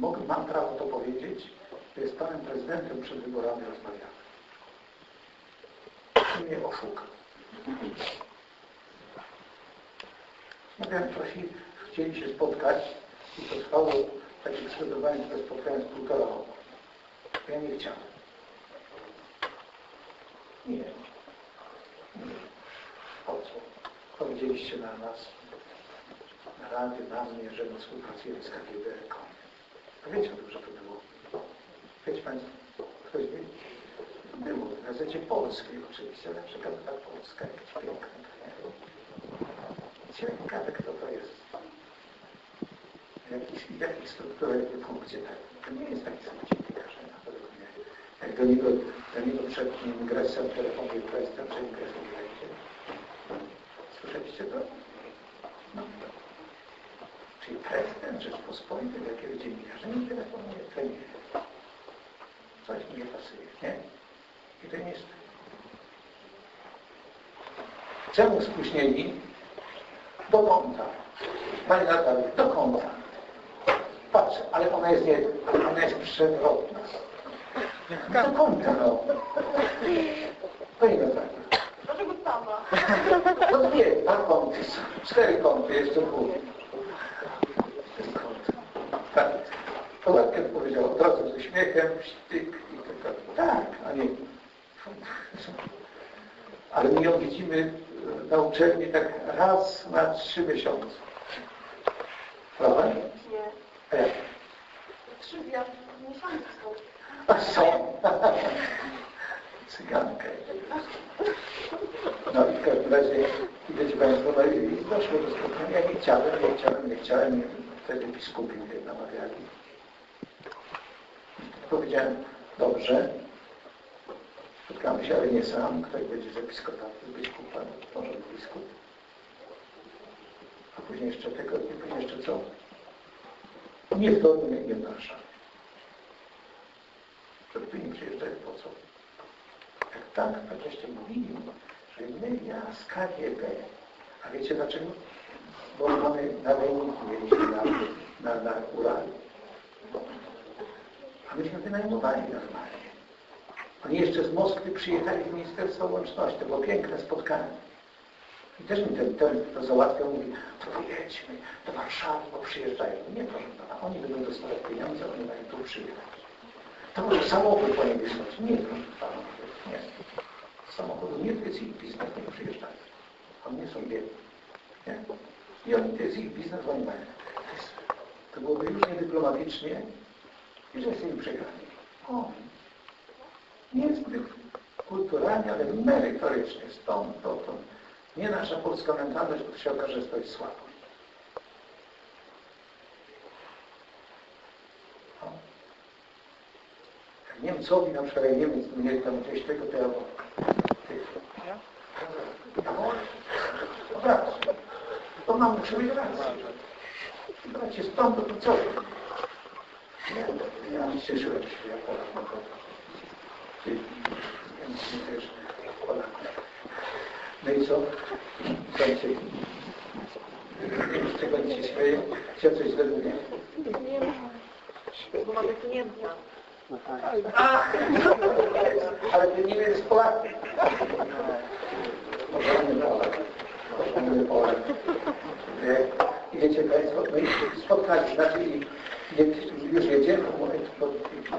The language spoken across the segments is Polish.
mogę, mam prawo to powiedzieć, z panem prezydentem przed wyborami rozmawiamy. I mnie oszukał. Mówiłem, prosili, chcieli się spotkać i to trwało, takie przygotowanie do spotkania z półtora roku. Ja nie chciałem. Nie. Nie. Po co? Powiedzieliście na nas, na Radzie, na mnie, że my współpracujemy z KGB. To wiecie, że to było. Wiecie Państwo, ktoś wie? Było w gazecie polskiej oczywiście, ale przykład ta polska, jakieś piękne. Ciekawe, kto to jest. Jakiś, jaki struktura, jakie funkcje. To nie jest taki sam dziennikarz. Jak do niego, do niego przed ingresem telefonuje prezydent, czy ingres nie wejdzie. Słyszeliście to? Czyli prezydent Rzeczpospolitej, jakiego dziennikarza nie telefonuje premierze. Coś mi nie pasuje, nie? I to nie jest. Czemu spóźnieni? Do kąta. Pani Natalia, do kąta. Patrz, ale ona jest nie, ona jest przewrotna. Do kąta, no. Pani Natalia. Dlaczego sama? No dwie, dwa kąty, cztery kąty, jeszcze pół. Jest kąt. Tak. Polatkę powiedział od razu ze śmiechem, sztyk i tylko tak, a nie. Ale my ją widzimy na uczelni tak raz na trzy miesiące. Prawda? Nie. A jak? Trzy miesiące są. A są. Cygankę. No i w każdym razie, widzicie Państwo, no i doszło do spotkania. Ja nie chciałem, nie chciałem, nie chciałem. Wtedy biskupi mnie namawiali. Powiedziałem, dobrze, spotkamy się, ale nie sam. Ktoś będzie z episkopatu, biskupa, może biskup. A później jeszcze tego, i później jeszcze co? Nie w nie w Warszawie. Żeby tu nie przyjeżdżali po co? Jak tak, żeście mówili, że my, ja z KGB. A wiecie dlaczego? Bo mamy na rejniku mieliśmy na, na, na Urali. A myśmy wynajmowali normalnie. Oni jeszcze z Moskwy przyjechali z Ministerstwa Łączności. To było piękne spotkanie. I też mi ten, ten to załatwiał, mówi, to wyjedźmy do Warszawy, bo przyjeżdżają. Nie, proszę pana, oni będą dostawać pieniądze, oni mają tu przyjechać. To może samochód po nie wysłać. Nie, proszę pana, nie. Samochodu nie, to jest ich biznes, nie przyjeżdżają. Oni nie są biedni. Nie? I oni, to jest ich biznes, oni mają. To byłoby już niedyplomatycznie i że z nimi przegrali. O, niezbyt kulturalnie, ale merytorycznie. Stąd, to. Nie nasza polska mentalność, bo się okaże, że to słabo. Niemcowi na przykład, jak Niemiec mnie tam gdzieś tego, to ja Obracam. To nam musi być racja. Bracie, stąd to co? Ja, ja cieszyłem się, ja Polak, no ty, ja też Polaków. No i co? Słuchajcie, z czego nic się śmieje? Chciał coś zrobić? Nie ma. Bo mamy klienta. Ach! Ale ty nie jest Polakiem. Kochany Polak. Kochany Polak. Nie? I wiecie Państwo, no i spotkali, znaczy nie- już jedziemy,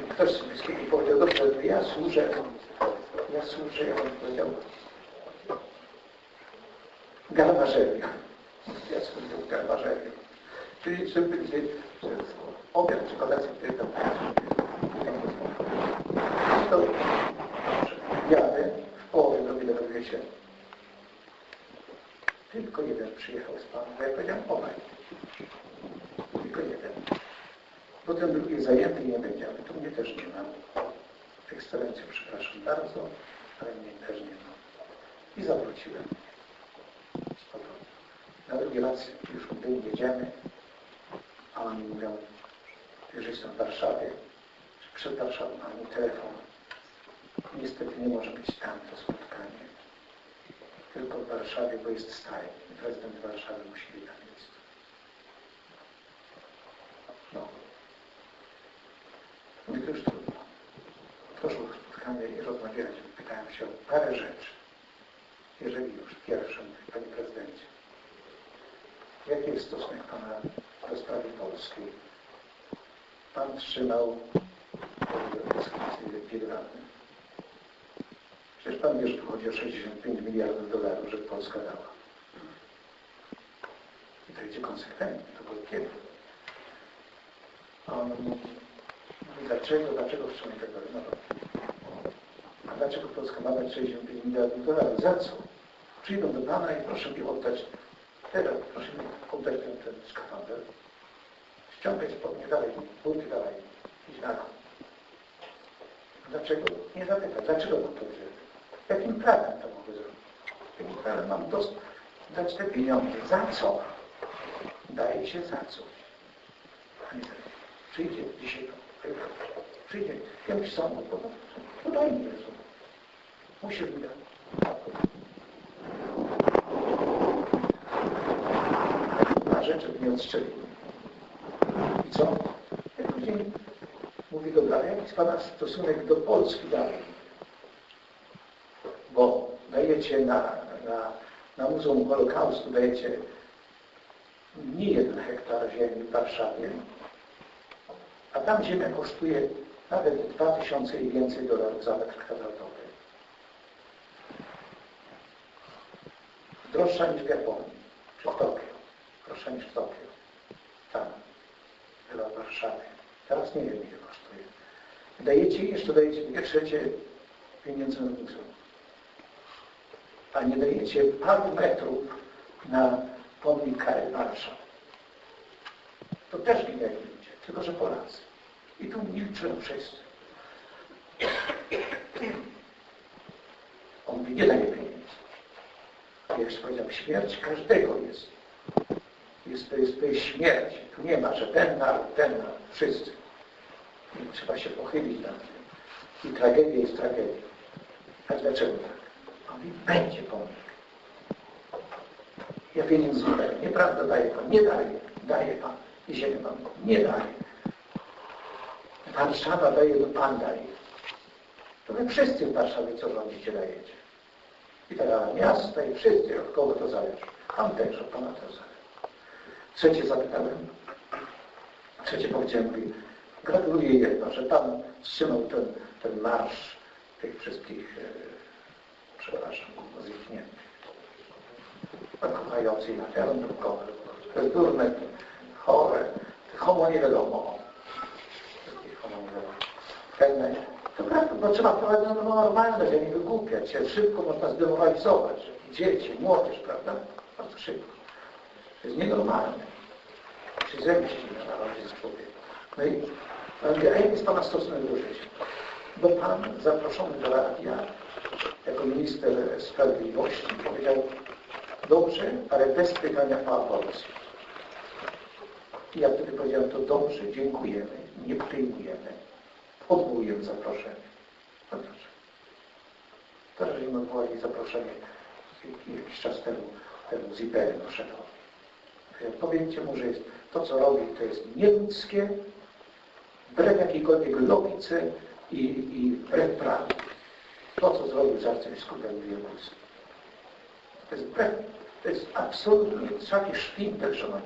ktoś z bliskiego powiedział, dobrze, ja służę, ja służę, jak on powiedział, garbarzeria. Ja służę garbarzerią. Czyli żeby, że, że obiad czy kolację, który tam to jadę, w połowie drogi dowiaduję się. Tylko jeden przyjechał z Panem. Ja powiedziałem, obaj. Ten drugi zajęty i nie będzie, ale tu mnie też nie ma. Ekscelencjo, przepraszam bardzo, ale mnie też nie ma. I zawróciłem. Powrotem. Na drugi raz już gdy jedziemy, a oni mówią, że jestem w Warszawie, przed Warszawą mam telefon. Niestety nie może być tam to spotkanie. Tylko w Warszawie, bo jest. I prezydent Warszawy musi być na miejscu. No. to już trudno. I rozmawialiśmy. Pytałem się o parę rzeczy. Jeżeli już pierwszą, Panie Prezydencie, jaki jest stosunek Pana do sprawy polskiej? Pan trzymał Biedrony. Przecież Pan wie, że tu chodzi o 65 miliardów dolarów, że Polska dała. I to idzie konsekwentnie, to było kiedy? On mówi, dlaczego, dlaczego wstrzymać tak dalej? Dlaczego Polska ma dać 65 miliardów dolarów? Za co? Przyjdą do Pana i proszę mi oddać, teraz proszę mi oddać ten, ten skafander, ściągać spodnie dalej, buty dalej, iść na dół. Dlaczego? Nie zapytać, dlaczego mam to wziąć? Jakim prawem to mogę zrobić? Jakim prawem mam dos- dać te pieniądze? Za co? Daje się za co? A nie za. Przyjdzie dzisiaj, przyjdzie to, to daj mi Jezu. Musi mi dać. A rzeczy mnie odstrzelił. I co? Jak później mówi do dalej, jaki jest Pana stosunek do Polski dalej? Bo dajecie na, na, na Muzeum Holokaustu, dajecie nie jeden hektar ziemi w Warszawie, a tam ziemia kosztuje nawet 2000 i więcej dolarów za metr kwadratowy. Droższa niż w Japonii, czy w Tokio. Droższa niż w Tokio. Tam, chyba w Warszawie. Teraz nie wiem, ile kosztuje. Dajecie jeszcze dajecie dwie trzecie pieniędzy na muzeum. A nie dajecie paru metrów na pomnik Karel Warszaw. To też ginęli ludzie, tylko że Polacy. I tu milczą wszyscy. On mówi, nie daje pieniędzy. Jak powiedział, śmierć każdego jest. jest, to, jest jest śmierć. Tu nie ma, że ten naród, ten naród, wszyscy. I trzeba się pochylić nad tym. I tragedia jest tragedią. A dlaczego tak? Mówi, będzie pomnik. Ja pieniędzy nie daję. Nieprawda daje Pan. Nie daje. Daje Pan. I ziemię Pan. Nie daje. Warszawa daje, to Pan daje. To wy wszyscy w Warszawie, co rządzicie, dajecie. I teraz miasta i wszyscy, od kogo to zależy. Pan też, od Pana też zależy. Trzecie zapytałem. Trzecie powiedziałem, mówi, gratuluję jedno, że Pan wstrzymał ten, ten marsz tych wszystkich, e, przepraszam, zwichniętych kochający na teren drugowy. To jest durne, chore, homo nie wiadomo. Homo nie wiadomo. To prawda, no trzeba wprowadzić na normalność, a nie wygłupiać się. Szybko można zdemoralizować dzieci, młodzież, prawda? Bardzo szybko. To jest nienormalne. Się zemścić na narodzie z człowiekiem. No i a jaki jest Pana stosunek do życia? Bo Pan zaproszony do radia jako minister sprawiedliwości powiedział, Dobrze, ale bez pytania o aborcję. I ja wtedy powiedziałem, to dobrze, dziękujemy, nie przyjmujemy, odwołujemy zaproszenie. Teraz żeśmy odwołali zaproszenie jakiś czas temu, temu z IPN szefowi. Powiedzcie mu, że jest, to, co robi, to jest nieludzkie, wbrew jakiejkolwiek logice i, i wbrew prawu. To, co zrobił z arcybiskupem Wielkuskim. To jest wbrew, to jest absolutnie taki szpintel, że wiem.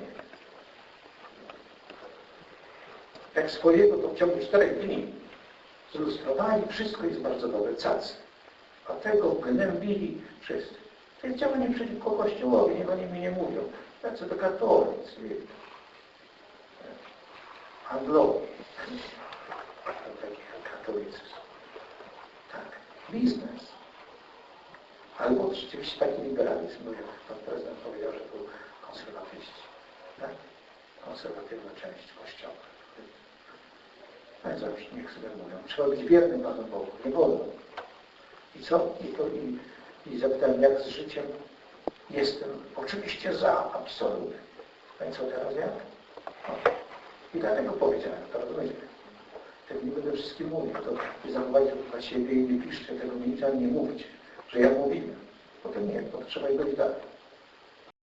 Jak swojego to w ciągu czterech dni zilustrowali, wszystko jest bardzo dobre, cacy. A tego gnębili wszyscy. To jest działanie przeciwko Kościołowi, niech oni mi nie mówią. Tacy to katolicy, Anglowie. To taki katolicyzm. Tak, biznes. Albo rzeczywiście taki liberalizm, jak pan prezydent powiedział, że był konserwatyści. Tak? Konserwatywna część Kościoła. I zawsze niech sobie mówią. Trzeba być wiernym Panu Bogu. Nie wolno. I co? I, to, i, i zapytałem, jak z życiem jestem. Oczywiście za, absolutnie. No i co teraz jak? No. I dlatego powiedziałem, to rozumiecie. Tak nie będę wszystkim mówił, to zachowajcie to dla siebie i nie piszcie tego, nie, nie mówcie że ja mówiłem. Potem nie, bo trzeba iść dalej.